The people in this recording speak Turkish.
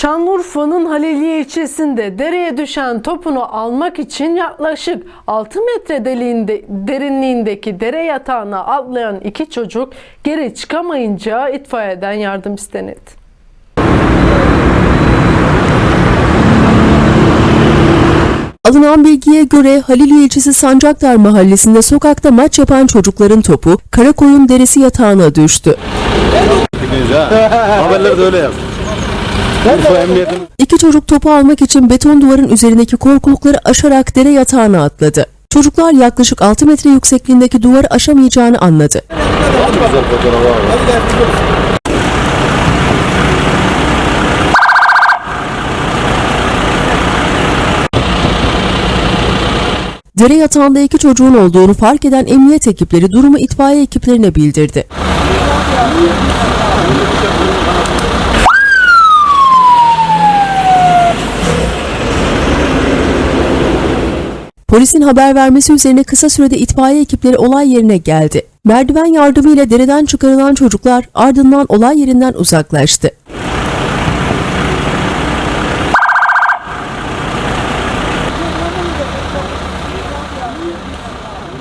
Şanlıurfa'nın Haliliye ilçesinde dereye düşen topunu almak için yaklaşık 6 metre deliğinde, derinliğindeki dere yatağına atlayan iki çocuk geri çıkamayınca itfaiyeden yardım istenildi. Alınan bilgiye göre Haliliye ilçesi Sancaktar mahallesinde sokakta maç yapan çocukların topu Karakoyun Deresi yatağına düştü. Hepiniz ha. Haberleri de öyle yaz. İki çocuk topu almak için beton duvarın üzerindeki korkulukları aşarak dere yatağına atladı. Çocuklar yaklaşık 6 metre yüksekliğindeki duvarı aşamayacağını anladı. Dere yatağında iki çocuğun olduğunu fark eden emniyet ekipleri durumu itfaiye ekiplerine bildirdi. Polisin haber vermesi üzerine kısa sürede itfaiye ekipleri olay yerine geldi. Merdiven yardımıyla dereden çıkarılan çocuklar ardından olay yerinden uzaklaştı.